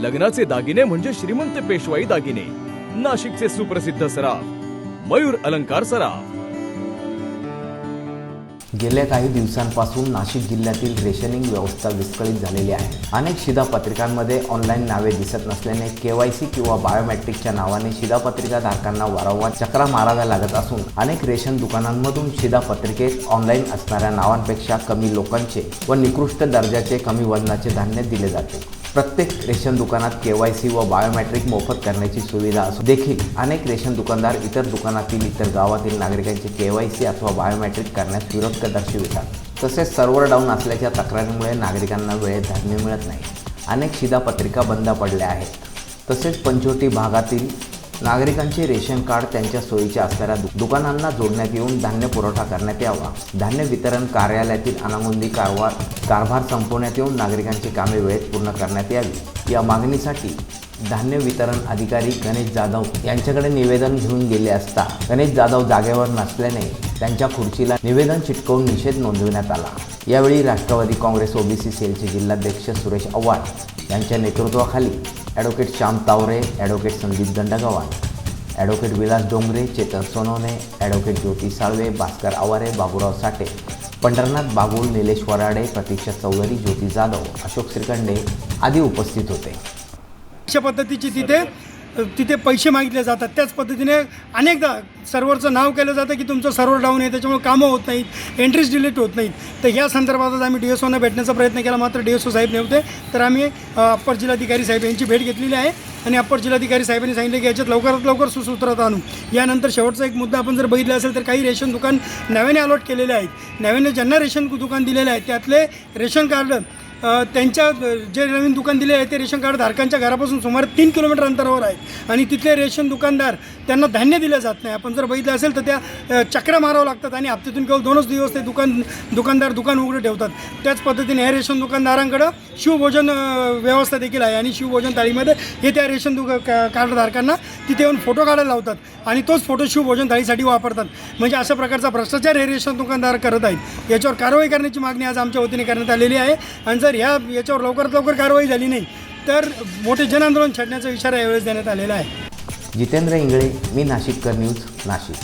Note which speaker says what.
Speaker 1: लग्नाचे दागिने म्हणजे श्रीमंत पेशवाई दागिने. नाशिकचे सुप्रसिद्ध सराफ मयूर अलंकार सराफ.
Speaker 2: गेल्या काही दिवसांपासून नाशिक जिल्ह्यातील रेशनिंग व्यवस्था विस्कळीत झालेली आहे. अनेक शिधापत्रिकांमध्ये ऑनलाईन नावे दिसत नसल्याने केवायसी किंवा बायोमेट्रिकच्या नावाने शिधापत्रिका धारकांना वारंवार चक्रा माराव्या लागत असून अनेक रेशन दुकानांमधून शिधापत्रिकेत ऑनलाईन असणाऱ्या नावांपेक्षा कमी लोकांचे व निकृष्ट दर्जाचे कमी वजनाचे धान्य दिले जाते. प्रत्येक रेशन दुकानात के वाय सी व बायोमॅट्रिक मोफत करण्याची सुविधा असून देखील अनेक रेशन दुकानदार इतर दुकानातील इतर गावातील नागरिकांचे सी अथवा बायोमॅट्रिक करण्यास विरोध दर्शवितात तसेच सर्व्हर डाऊन असल्याच्या तक्रारीमुळे नागरिकांना वेळेत धान्य मिळत नाही. अनेक शिधापत्रिका बंद पडल्या आहेत. तसेच पंचवटी भागातील नागरिकांचे रेशन कार्ड त्यांच्या सोयीच्या असणाऱ्या दुकानांना जोडण्यात येऊन धान्य पुरवठा करण्यात यावा. धान्य वितरण कार्यालयातील अनागोंदी कारभार कारभार संपवण्यात येऊन नागरिकांची कामे वेळेत पूर्ण करण्यात यावी. या मागणीसाठी धान्य वितरण अधिकारी गणेश जाधव यांच्याकडे निवेदन घेऊन गेले असता गणेश जाधव जागेवर नसल्याने त्यांच्या खुर्चीला निवेदन चिटकवून निषेध नोंदविण्यात आला. यावेळी राष्ट्रवादी काँग्रेस ओबीसी सेलचे जिल्हाध्यक्ष सुरेश आव्हाड यांच्या नेतृत्वाखाली advocate Shyam Taware advocate Sandeep Dandgavan advocate Vilas Dongre Chetan Sonawane advocate Jyoti Salve Bhaskar Aware Baburao Sathe Pandharnath Bagul Nilesh Varade Pratiksha Chaudhari Jyoti Jadhav Ashok Shrikhande आदी उपस्थित होते.
Speaker 3: अशा पद्धतीची तिथे तिथे पैसे मागितले जातात. त्याच पद्धतीने अनेकदा सर्व्हरचं नाव केलं जातं की तुमचं सर्व्हर डाऊन आहे त्याच्यामुळे कामं होत नाहीत एंट्रीज डिलीट होत नाहीत. तर या संदर्भातच आम्ही डी एस ओना भेटण्याचा प्रयत्न केला मात्र डी एस ओ साहेब नव्हते. तर आम्ही अप्पर जिल्हाधिकारी साहेब यांची भेट घेतलेली आहे आणि अप्पर जिल्हाधिकारी साहेबांनी सांगितले की याच्यात लवकरात लवकर सुसूत्रता आणू. यानंतर शेवटचा एक मुद्दा आपण जर बघितला असेल तर काही रेशन दुकान नव्याने अलॉट केलेले आहेत. नव्याने ज्यांना रेशन दुकान दिलेले आहे त्यातले रेशन कार्ड त्यांच्या जे नवीन दुकान दिले आहे ते रेशन कार्ड धारकांच्या घरापासून सुमारे तीन किलोमीटर अंतरावर आहे आणि तिथले रेशन दुकानदार त्यांना धान्य दिलं जात नाही. आपण जर बघितलं असेल तर त्या चक्रा मारावं लागतात आणि हप्त्यातून केवळ दोनच दिवस ते दुकान दुकानदार दुकान उघडं ठेवतात. त्याच पद्धतीने ह्या रेशन दुकानदारांकडं शिवभोजन व्यवस्था देखील आहे. आणि शिवभोजन थाळीमध्ये हे त्या रेशन दुका कार्डधारकांना तिथे येऊन फोटो काढायला लावतात. आणि तोच फोटो शिवभोजन थाळीसाठी वापरतात. म्हणजे अशा प्रकारचा भ्रष्टाचार हे रेशन दुकानदार करत आहेत. याच्यावर कारवाई करण्याची मागणी आज आमच्या वतीने करण्यात आलेली आहे. आणि जर जर ह्या याच्यावर लवकरात लवकर कारवाई झाली नाही तर मोठे जनआंदोलन छेडण्याचा इशारा यावेळेस देण्यात आलेला आहे.
Speaker 2: जितेंद्र इंगळे मी नाशिककर न्यूज नाशिक.